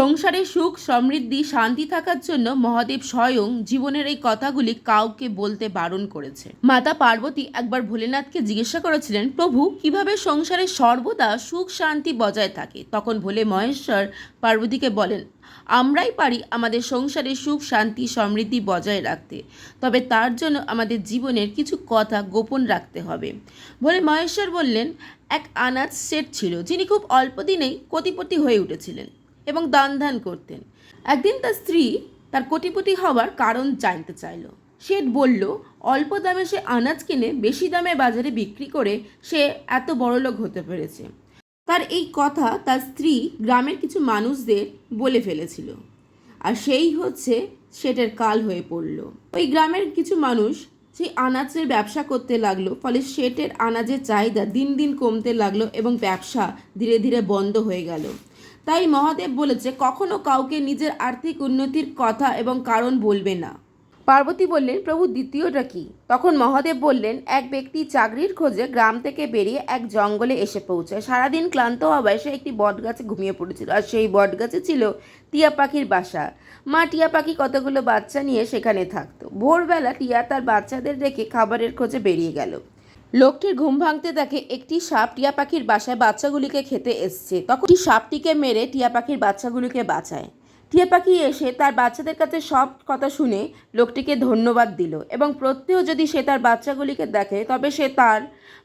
সংসারে সুখ, সমৃদ্ধি, শান্তি থাকার জন্য মহাদেব স্বয়ং জীবনের এই কথাগুলি কাউকে বলতে বারণ করেছে। মাতা পার্বতী একবার ভোলেনাথকে জিজ্ঞাসা করেছিলেন, প্রভু, কীভাবে সংসারে সর্বদা সুখ, শান্তি বজায় থাকে? তখন ভোলে মহেশ্বর পার্বতীকে বলেন, আমরাই পারি আমাদের সংসারে সুখ, শান্তি, সমৃদ্ধি বজায় রাখতে। তবে তার জন্য আমাদের জীবনের কিছু কথা গোপন রাখতে হবে। ভোলে মহেশ্বর বললেন, এক আনাজ সেট ছিল, যিনি খুব অল্প দিনেই কোটিপতি হয়ে উঠেছিলেন। এবং দান ধ্যান করতেন। একদিন তার স্ত্রী তার কোটিপতি হওয়ার কারণ জানতে চাইল। শেঠ বলল, অল্প দামে সে আনাজ কিনে বেশি দামে বাজারে বিক্রি করে সে এত বড়লোক হতে পেরেছে। তার এই কথা তার স্ত্রী গ্রামের কিছু মানুষদের বলে ফেলেছিল। আর সেই হচ্ছে শেঠের কাল হয়ে পড়ল। ওই গ্রামের কিছু মানুষ সেই আনাজের ব্যবসা করতে লাগল, ফলে শেঠের আনাজের চাহিদা দিন দিন কমতে লাগল এবং ব্যবসা ধীরে ধীরে বন্ধ হয়ে গেল। তাই মহাদেব বলেছে, কখনো কাউকে নিজের আর্থিক উন্নতির কথা এবং কারণ বলবে না। পার্বতী বললেন, প্রভু, দ্বিতীয়টা কি? তখন মহাদেব বললেন, এক ব্যক্তি চাকরির খোঁজে গ্রাম থেকে বেরিয়ে এক জঙ্গলে এসে পৌঁছায়। সারাদিন ক্লান্ত হওয়ায় সে একটি বটগাছে ঘুমিয়ে পড়েছিল আর সেই বটগাছে ছিল টিয়া পাখির বাসা। মা টিয়া পাখি কতগুলো বাচ্চা নিয়ে সেখানে থাকতো। ভোরবেলা টিয়া তার বাচ্চাদের রেখে খাবারের খোঁজে বেরিয়ে গেল। লোকটির ঘুম ভাঙতে দেখে একটি সাপ টিয়া পাখির বাসায় বাচ্চাগুলিকে খেতে এসছে। তখন সাপটিকে মেরে টিয়া পাখির বাচ্চাগুলিকে বাঁচায়। টিয়া পাখি এসে তার বাচ্চাদের কাছে সব কথা শুনে লোকটিকে ধন্যবাদ দিল এবং প্রত্যেহ যদি সে তার বাচ্চাগুলিকে দেখে, তবে সে তার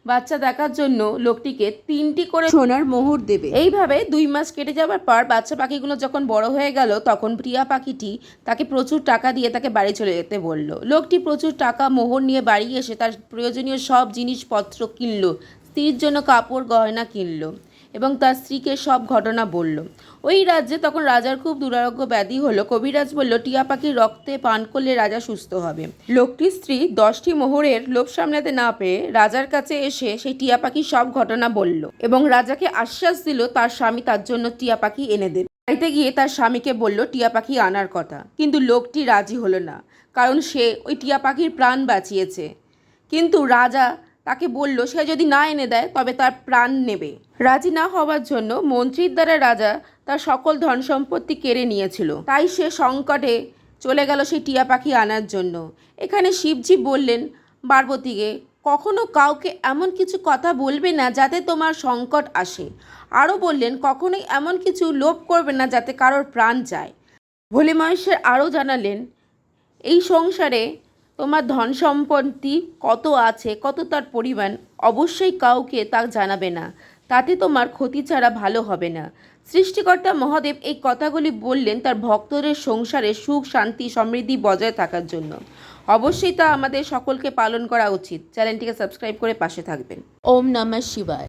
বাচ্চা দেখার জন্য লোকটিকে তিনটি করে সোনার মোহর দেবে। এইভাবে দুই মাস কেটে যাওয়ার পর বাচ্চা পাখিগুলো যখন বড় হয়ে গেল, তখন প্রিয়া পাখিটি তাকে প্রচুর টাকা দিয়ে তাকে বাড়ি চলে যেতে বলল। লোকটি প্রচুর টাকা, মোহর নিয়ে বাড়ি এসে তার প্রয়োজনীয় সব জিনিসপত্র কিনল, স্ত্রীর জন্য কাপড়, গয়না কিনলো। এবং তার স্ত্রীকে সব ঘটনা বলল। ওই রাজ্যে তখন রাজার খুব দুরারোগ্য ব্যাধি হলো। কবিরাজ বলল, টিয়া পাখির রক্তে পান করলে রাজা সুস্থ হবে। লোকটির স্ত্রী দশটি মোহরের লোভ সামলাতে না পেয়ে রাজার কাছে এসে সেই টিয়া পাখির সব ঘটনা বলল এবং রাজাকে আশ্বাস দিল, তার স্বামী তার জন্য টিয়া পাখি এনে দেবে। বাড়িতে গিয়ে তার স্বামীকে বলল, টিয়া পাখি আনার কথা। কিন্তু লোকটি রাজি হলো না, কারণ সে ওই টিয়া পাখির প্রাণ বাঁচিয়েছে। কিন্তু রাজা তাকে বলল, সে যদি না এনে দেয়, তবে তার প্রাণ নেবে। রাজি না হওয়ার জন্য মন্ত্রীর দ্বারা রাজা তার সকল ধন সম্পত্তি কেড়ে নিয়েছিল। তাই সে সংকটে চলে গেল সেই টিয়া পাখি আনার জন্য। এখানে শিবজি বললেন, পার্বতীকে, কখনো কাউকে এমন কিছু কথা বলবে না যাতে তোমার সংকট আসে। আরও বললেন, কখনোই এমন কিছু লোভ করবে না যাতে কারোর প্রাণ যায়। ভোলে মহেশ্বর আরও জানালেন, এই সংসারে তোমার ধন সম্পত্তি কত আছে, কত তার পরিমাণ, অবশ্যই কাউকে তা জানাবে না। তাতে তোমার ক্ষতি ছাড়া ভালো হবে না। সৃষ্টিকর্তা মহাদেব এই কথাগুলি বললেন তার ভক্তদের সংসারে সুখ, শান্তি, সমৃদ্ধি বজায় থাকার জন্য। অবশ্যই তা আমাদের সকলকে পালন করা উচিত। চ্যানেলটিকে সাবস্ক্রাইব করে পাশে থাকবেন। ওম নমঃ শিবায়।